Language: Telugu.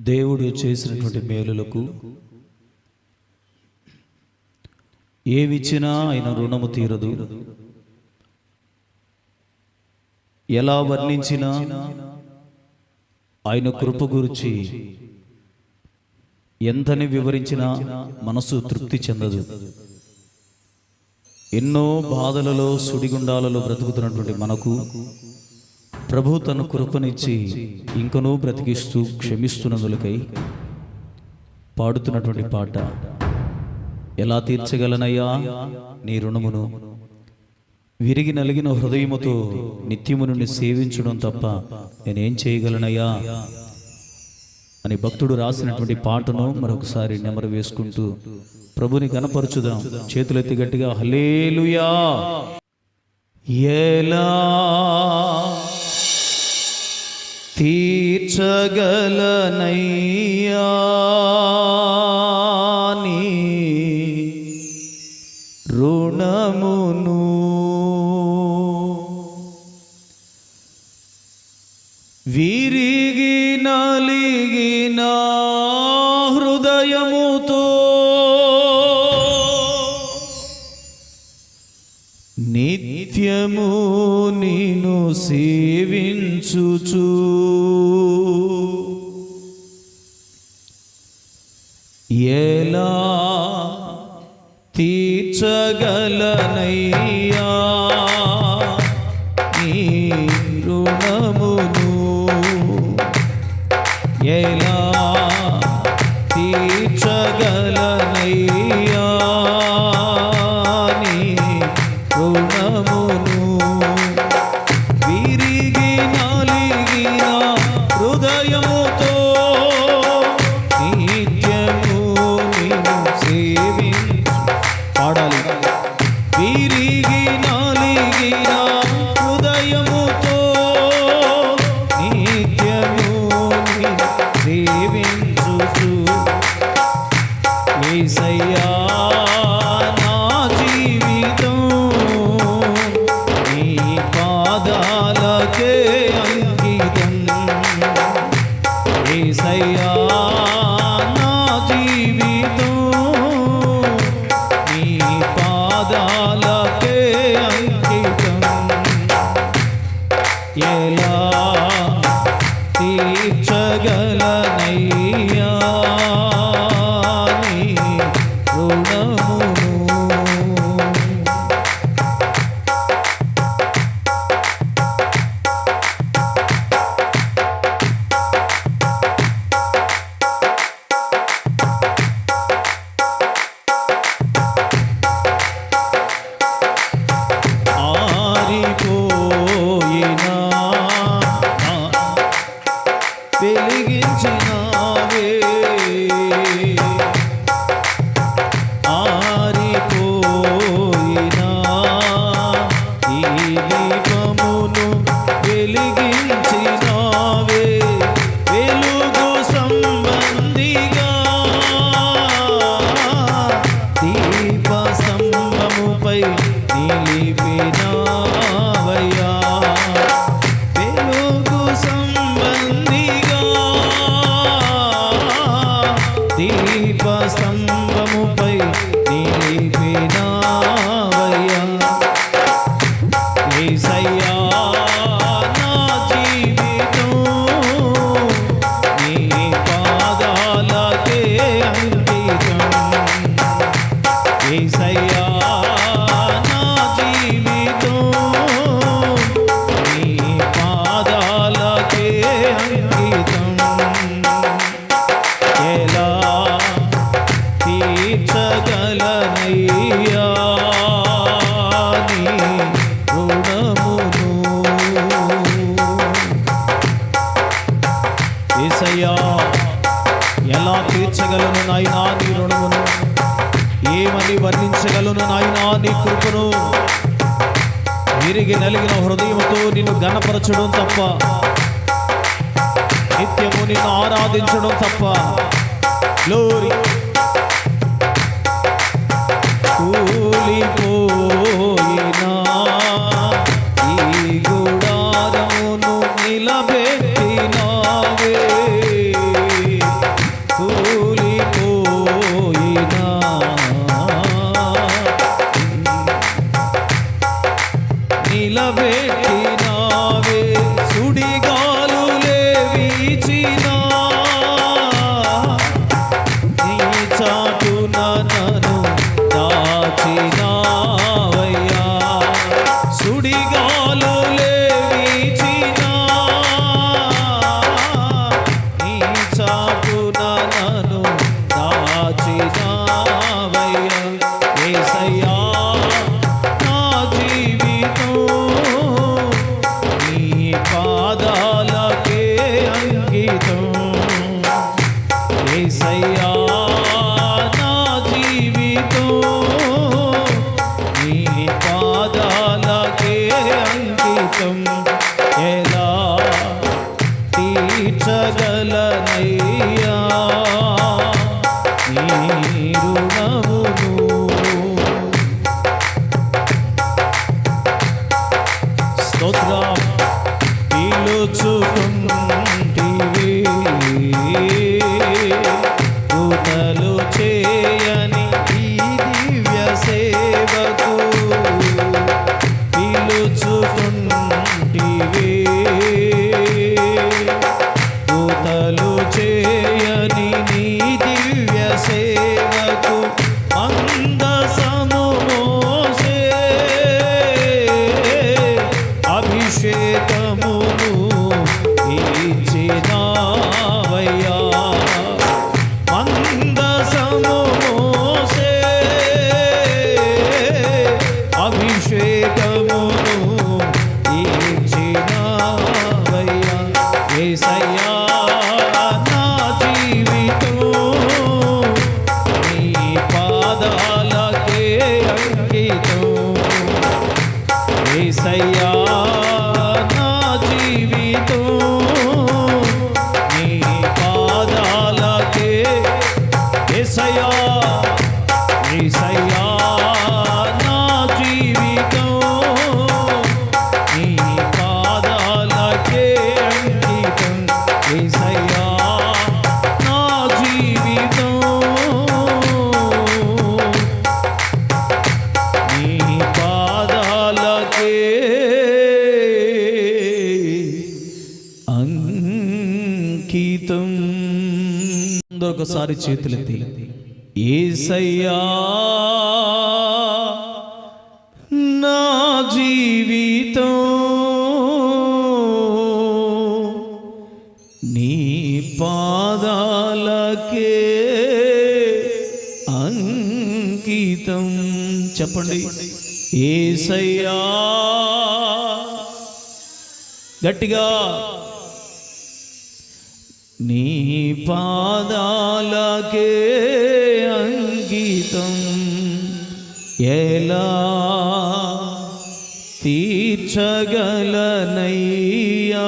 దేవుడు చేసినటువంటి మేలులకు ఏమిచ్చినా ఆయన రుణము తీరదు. ఎలా వర్ణించినా ఆయన కృప గురించి ఎంతని వివరించినా మనసు తృప్తి చెందదు. ఎన్నో బాధలలో సుడిగుండాలలో బ్రతుకుతున్నటువంటి మనకు ప్రభు తన కృపనిచ్చి ఇంకనూ బ్రతికిస్తూ క్షమిస్తున్నందులకై పాడుతున్నటువంటి పాట ఎలా తీర్చగలనయ్యా నీ రుణమును? విరిగి నలిగిన హృదయముతో నిత్యము నుండి సేవించడం తప్ప నేనేం చేయగలనయ్యా? అని భక్తుడు రాసినటువంటి పాటను మరొకసారి నెమరు వేసుకుంటూ ప్రభుని కనపరచుదాం చేతులెత్తి గట్టిగా హలేలుయా ఎలా తీర్చగలనయ్యా రుణమును నిత్యము నిను సేవించుచు. ఎలా తీర్చగలనయ్యా? రుణమును పాదాలకే అంకితం. ఏసయ్యా నా జీవితం నీ పాదాలకే అంకితం. ఎలా వెలిగించినావే स्तम्भस्तम्भ ఏమని వర్ణించగలను నాయనా? నీ కృపను విరిగి నలిగిన హృదయంతో నిన్ను గణపరచడం తప్ప నిత్యము నిన్ను ఆరాధించడం తప్ప గ్లోరీ যাবে తీర్చగ రెండోసారి చేతులెత్తి ఏసయ్యా నా జీవితం నీ పాదాలకే అంకితం. చెప్పండి ఏసయ్యా గట్టిగా నీ పాదాలకే అంగీతం ఎలా తీర్చగలనయ్యా?